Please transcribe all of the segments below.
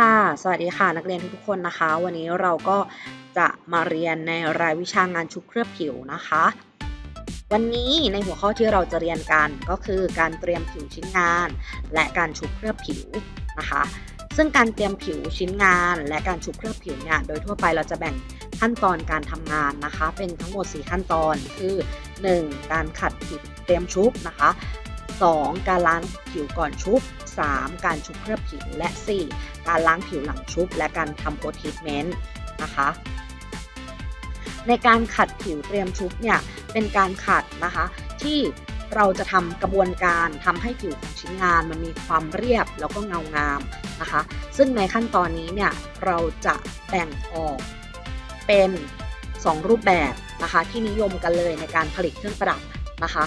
ค่ะ สวัสดีค่ะ นักเรียนทุกๆคนนะคะ วันนี้เราก็จะมาเรียนในรายวิชางานชุบเคลือบผิวนะคะ วันนี้ในหัวข้อที่เราจะเรียนกันก็คือการเตรียมผิวชิ้นงาน และการชุบเคลือบผิวนะคะ ซึ่งการเตรียมผิวชิ้นงาน และการชุบเคลือบผิวเนี่ยโดยทั่วไปเราจะแบ่งขั้นตอนการทำงานนะคะ เป็นทั้งหมด 4 ขั้นตอนคือ 1. การขัดผิวเตรียมชุบนะคะ 2. การล้างผิวก่อนชุบ 3. การชุบเคลือบผิว และ 4. การล้างผิวหลังชุบ และการทำโพทีทเมนต์นะคะ ในการขัดผิวเตรียมชุบเนี่ยเป็นการขัดนะคะที่เราจะทำกระบวนการทำให้ผิวของชิ้นงานมันมีความเรียบแล้วก็เงางามนะคะ ซึ่งในขั้นตอนนี้เนี่ยเราจะแบ่งออกเป็น 2 รูปแบบนะคะที่นิยมกันเลยในการผลิตเครื่องประดับนะคะ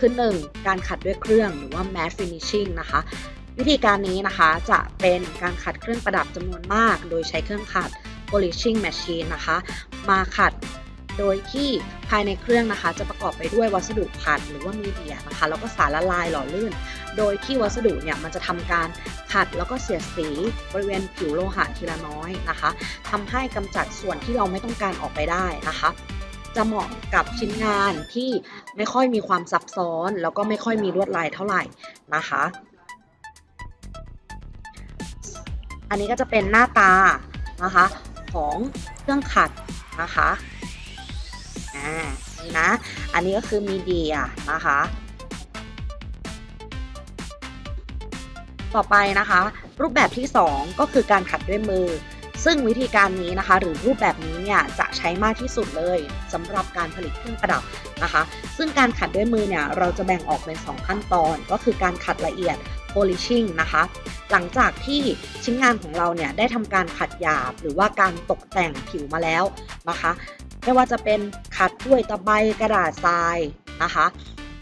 คือ 1. การขัดด้วยเครื่องหรือว่า matte finishing นะคะ วิธีการนี้นะคะจะเป็นการขัดเครื่องประดับจำนวนมาก โดยใช้เครื่องขัด polishing machine นะคะ มาขัดโดยที่ภายในเครื่องนะคะ จะประกอบไปด้วยวัสดุขัดหรือว่ามีเดียนะคะ แล้วก็สารละลายหล่อลื่น โดยที่วัสดุเนี่ยมันจะทำการขัดแล้วก็เสียดสีบริเวณผิวโลหะทีละน้อยนะคะทำให้กำจัดส่วนที่เราไม่ต้องการออกไปได้นะคะ จะเหมาะกับชิ้นงานที่ไม่ค่อยมีความซับซ้อน แล้วก็ไม่ค่อยมีลวดลายเท่าไหร่นะคะ อันนี้ก็จะเป็นหน้าตานะคะของเครื่องขัดนะคะอ่านี่นะ อันนี้ก็คือมีเดียนะคะ ต่อไปนะคะ รูปแบบที่ 2 ก็คือการขัดด้วยมือ ซึ่งวิธีการนี้นะคะ หรือรูปแบบนี้เนี่ยจะใช้มากที่สุดเลยสำหรับการผลิตเครื่องประดับนะคะ ซึ่งการขัดด้วยมือเนี่ยเราจะแบ่งออกเป็น 2 ขั้นตอน ก็คือการขัดละเอียด polishing นะคะ หลังจากที่ชิ้นงานของเราเนี่ยได้ทำการขัดหยาบ หรือว่าการตกแต่งผิวมาแล้วนะคะ ไม่ว่าจะเป็นขัดด้วยตะไบกระดาษทรายนะคะ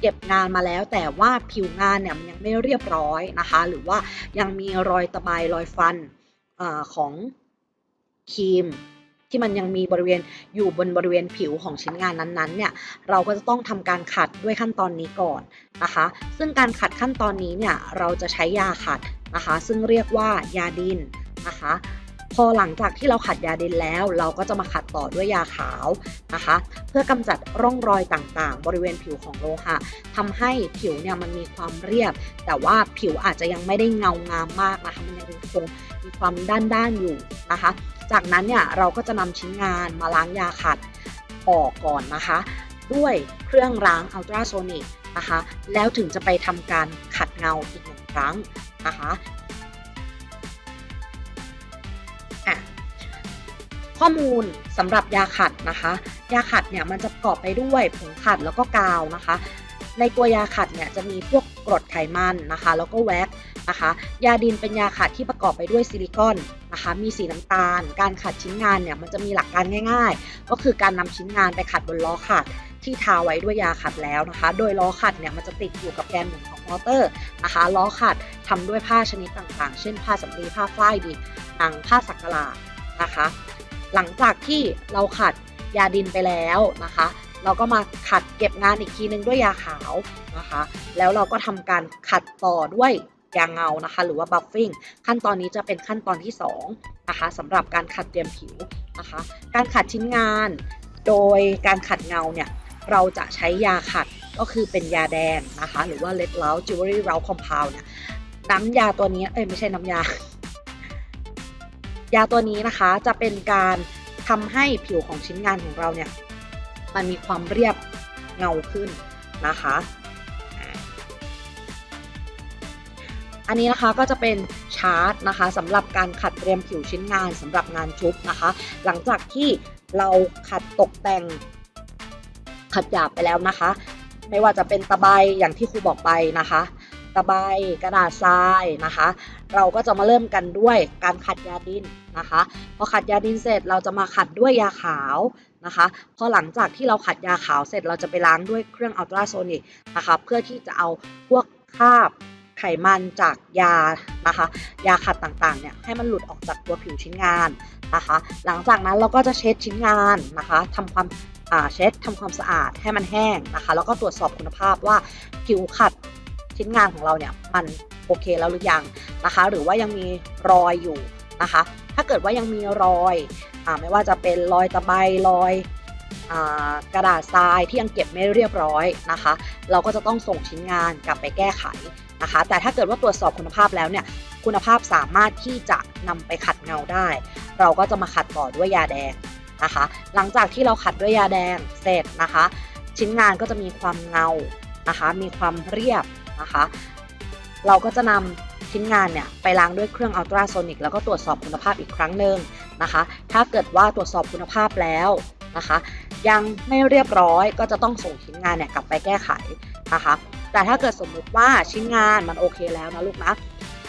เก็บงานมาแล้วแต่ว่าผิวงานเนี่ยมันยังไม่เรียบร้อยนะคะ หรือว่ายังมีรอยตะไบรอยฟันอของ ครีมที่มันยังมีบริเวณอยู่บนบริเวณผิวของชิ้นงานนั้นๆเนี่ยเราก็จะต้องทำการขัดด้วยขั้นตอนนี้ก่อนนะคะ ซึ่งการขัดขั้นตอนนี้เนี่ยเราจะใช้ยาขัดนะคะ ซึ่งเรียกว่ายาดินนะคะ พอหลังจากที่เราขัดยาดินแล้ว เราก็จะมาขัดต่อด้วยยาขาวนะคะ เพื่อกำจัดร่องรอยต่างๆ บริเวณผิวของโลหะทำให้ผิวเนี่ยมันมีความเรียบ แต่ว่าผิวอาจจะยังไม่ได้เงางามมากนะคะมันยังคงมีความด้านๆอยู่นะคะ จากนั้นเนี่ยเราก็จะนำชิ้นงานมาล้างยาขัดออกก่อนนะคะ ด้วยเครื่องล้างอัลตราโซนิกนะคะ แล้วถึงจะไปทำการขัดเงาอีกหนึ่งครั้งนะคะข้อมูลสำหรับยาขัดนะคะ ยาขัดเนี่ยมันจะประกอบไปด้วยผงขัดแล้วก็กาวนะคะ ในตัวยาขัดเนี่ยจะมีพวกกรดไขมันนะคะ แล้วก็แว็ก นะคะ ยาดินเป็นยาขัดที่ประกอบไปด้วยซิลิคอนนะคะ มีสีน้ำตาล การขัดชิ้นงานเนี่ยมันจะมีหลักการง่าย ๆ ก็คือการนำชิ้นงานไปขัดบนล้อขัดที่ทาไว้ด้วยยาขัดแล้วนะคะ โดยล้อขัดเนี่ยมันจะติดอยู่กับแกนหมุนของมอเตอร์นะคะล้อขัดทำด้วยผ้าชนิดต่างๆ เช่น ผ้าสำลีผ้าฝ้ายดิบหนังผ้าสักหลาดนะคะ หลังจากที่เราขัดยาดินไปแล้วนะคะ เราก็มาขัดเก็บงานอีกทีนึงด้วยยาขาวนะคะ แล้วเราก็ทำการขัดต่อด้วย ยาเงานะคะ หรือว่าบัฟฟิ้งขั้นตอนนี้จะเป็นขั้นตอนที่2นะคะสำหรับการขัดเตรียมผิวนะคะ การขัดชิ้นงาน โดยการขัดเงาเนี่ยเราจะใช้ยาขัดก็คือเป็นยาแดงนะคะ หรือว่า Red l o u d Jewelry r o u d Compound เนี่ยน้ำยาตัวนี้เอ้ยไม่ใช่น้ำยา ยาตัวนี้นะคะจะเป็นการทำให้ผิวของชิ้นงานของเราเนี่ยมันมีความเรียบเงาขึ้นนะคะ อันนี้นะคะก็จะเป็นชาร์ตนะคะสำหรับการขัดเตรียมผิวชิ้นงานสำหรับงานชุบนะคะ หลังจากที่เราขัดตกแต่งขัดหยาบไปแล้วนะคะ ไม่ว่าจะเป็นตะไบอย่างที่ครูบอกไปนะคะ ตะไบกระดาษทรายนะคะ เราก็จะมาเริ่มกันด้วยการขัดยาดินนะคะพอขัดยาดินเสร็จเราจะมาขัดด้วยยาขาวนะคะพอหลังจากที่เราขัดยาขาวเสร็จเราจะไปล้างด้วยเครื่องอัลตราโซนิกนะคะเพื่อที่จะเอาพวกคราบ ไขมันจากยานะคะ ยาขัดต่างๆเนี่ยให้มันหลุดออกจากตัวผิวชิ้นงานนะคะ หลังจากนั้นเราก็จะเช็ดชิ้นงานนะคะทำความเช็ดทำความสะอาดให้มันแห้งนะคะ แล้วก็ตรวจสอบคุณภาพว่าผิวขัดชิ้นงานของเราเนี่ยมันโอเคแล้วหรือยังนะคะ หรือว่ายังมีรอยอยู่นะคะ ถ้าเกิดว่ายังมีรอยอไม่ว่าจะเป็นรอยตะไบรอยอกระดาษทรายที่ยังเก็บไม่เรียบร้อยนะคะ เราก็จะต้องส่งชิ้นงานกลับไปแก้ไข นะคะ แต่ถ้าเกิดว่าตรวจสอบคุณภาพแล้วเนี่ย คุณภาพสามารถที่จะนำไปขัดเงาได้ เราก็จะมาขัดต่อด้วยยาแดงนะคะ หลังจากที่เราขัดด้วยยาแดงเสร็จนะคะ ชิ้นงานก็จะมีความเงานะคะ มีความเรียบนะคะ เราก็จะนำชิ้นงานเนี่ยไปล้างด้วยเครื่องอัลตราโซนิกแล้วก็ตรวจสอบคุณภาพอีกครั้งหนึ่งนะคะ ถ้าเกิดว่าตรวจสอบคุณภาพแล้วนะคะ ยังไม่เรียบร้อยก็จะต้องส่งชิ้นงานเนี่ยกลับไปแก้ไขนะคะ แต่ถ้าเกิดสมมุติว่าชิ้นงานมันโอเคแล้วนะลูกนะ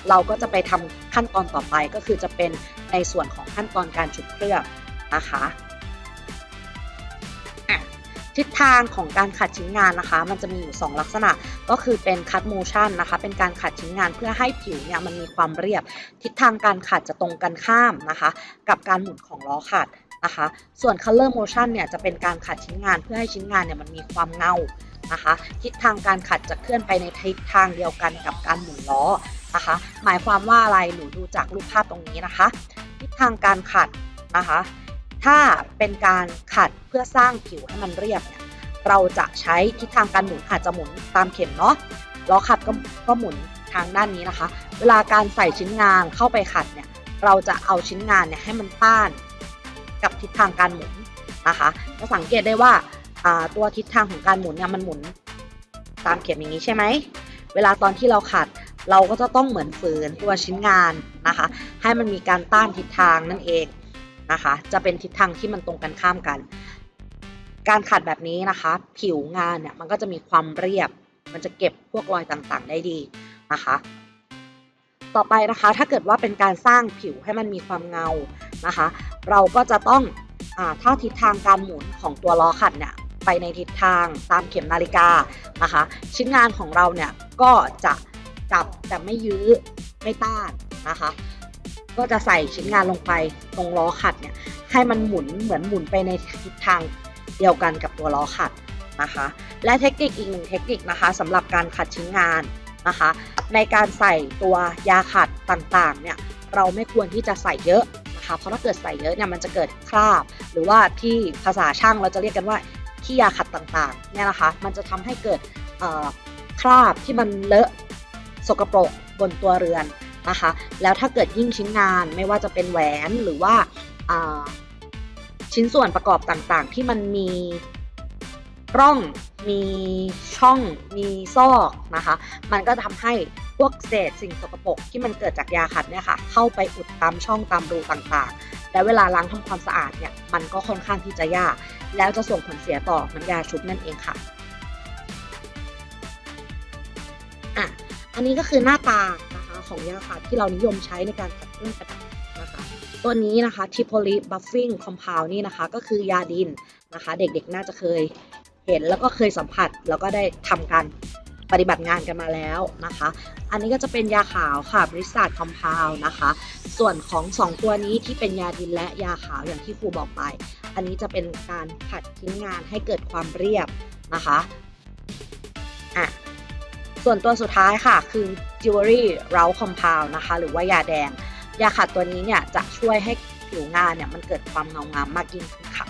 เราก็จะไปทำขั้นตอนต่อไปก็คือจะเป็นในส่วนของขั้นตอนการชุบเคลือบนะคะะทิศทางของการขัดชิ้นงานนะคะ มันจะมีอยู่ 2 ลักษณะก็คือเป็นคัดโมชั่นนะคะ เป็นการขัดชิ้นงานเพื่อให้ผิวเนี่ยมันมีความเรียบ ทิศทางการขัดจะตรงกันข้ามนะคะ กับการหมุนของล้อขัด นะคะ ส่วน color motion เนี่ยจะเป็นการขัดชิ้นงานเพื่อให้ชิ้นงานเนี่ยมันมีความเงานะคะทิศทางการขัดจะเคลื่อนไปในทิศทางเดียวกันกับการหมุนล้อนะคะ หมายความว่าอะไรหนูดูจากรูปภาพตรงนี้นะคะ ทิศทางการขัดนะคะ ถ้าเป็นการขัดเพื่อสร้างผิวให้มันเรียบเนี่ยเราจะใช้ทิศทางการหมุนอาจจะหมุนตามเข็มเนาะล้อขัดก็ก็หมุนทางด้านนี้นะคะ เวลาการใส่ชิ้นงานเข้าไปขัดเนี่ยเราจะเอาชิ้นงานเนี่ยให้มันต้าน กับทิศทางการหมุนนะคะจะสังเกตได้ว่าตัวทิศทางของการหมุนเนี่ยมันหมุนตามเข็มอย่างนี้ใช่ไหมเวลาตอนที่เราขัดเราก็จะต้องเหมือนฝืนตัวชิ้นงานนะคะ ให้มันมีการต้านทิศทางนั่นเองนะคะ จะเป็นทิศทางที่มันตรงกันข้ามกัน การขัดแบบนี้นะคะ ผิวงานเนี่ยมันก็จะมีความเรียบ มันจะเก็บพวกรอยต่างๆ ได้ดีนะคะ ต่อไปนะคะถ้าเกิดว่าเป็นการสร้างผิวให้มันมีความเงา นะคะ เราก็จะต้องอถ้าทิศทางการหมุนของตัวล้อขัดเนี่ยไปในทิศทางตามเข็มนาฬิกานะคะ ชิ้นงานของเราเนี่ยก็จะจับแต่ไม่ยื้อไม่ต้านนะคะ ก็จะใส่ชิ้นงานลงไปตรงล้อขัดเนี่ยให้มันหมุนเหมือนหมุนไปในทิศทางเดียวกันกับตัวล้อขัดนะคะ และเทคนิคอีกหนึ่งเทคนิคนะคะสำหรับการขัดชิ้นงานนะคะ ในการใส่ตัวยาขัดต่างๆเนี่ยเราไม่ควรที่จะใส่เยอะ นะคะเพราะถ้าเกิดใส่เยอะเนี่ยมันจะเกิดคราบ หรือว่าที่ภาษาช่างเราจะเรียกกันว่าขี้ยาขัดต่างๆเนี่ยนะคะมันจะทำให้เกิดคราบที่มันเลอะสกปรกบนตัวเรือนนะคะ แล้วถ้าเกิดยิ่งชิ้นงานไม่ว่าจะเป็นแหวนหรือว่าชิ้นส่วนประกอบต่างๆ ที่มันมีร่อง มีช่องมีซอกนะคะ มันก็ทำให้พวกเศษสิ่งสกปรกที่มันเกิดจากยาขัดเนี่ยค่ะ เข้าไปอุดตามช่องตามรูต่างๆ และเวลาล้างทำความสะอาดเนี่ย มันก็ค่อนข้างที่จะยาก แล้วจะส่งผลเสียต่อน้ำยาชุบนั่นเองค่ะอะ อันนี้ก็คือหน้าตานะคะของยาขัดที่เรานิยมใช้ในการขัดเครื่องประดับนะคะตัวนี้นะคะ Tripoli Buffing Compound นี่นะคะ ก็คือยาดินนะคะ เด็กๆน่าจะเคย เห็นแล้วก็เคยสัมผัสแล้วก็ได้ทำการปฏิบัติงานกันมาแล้วนะคะ อันนี้ก็จะเป็นยาขาวค่ะบริษัทคอมพาวนะคะ ส่วนของ 2 ตัวนี้ที่เป็นยาดินและยาขาวอย่างที่ครูบอกไป อันนี้จะเป็นการขัดทิ้งงานให้เกิดความเรียบนะคะอะส่วนตัวสุดท้ายค่ะ คือ Jewelry Round Compound นะคะ หรือว่ายาแดง ยาขัดตัวนี้เนี่ยจะช่วยให้ผิวงานเนี่ยมันเกิดความเงางามมากยิ่งขึ้นค่ะ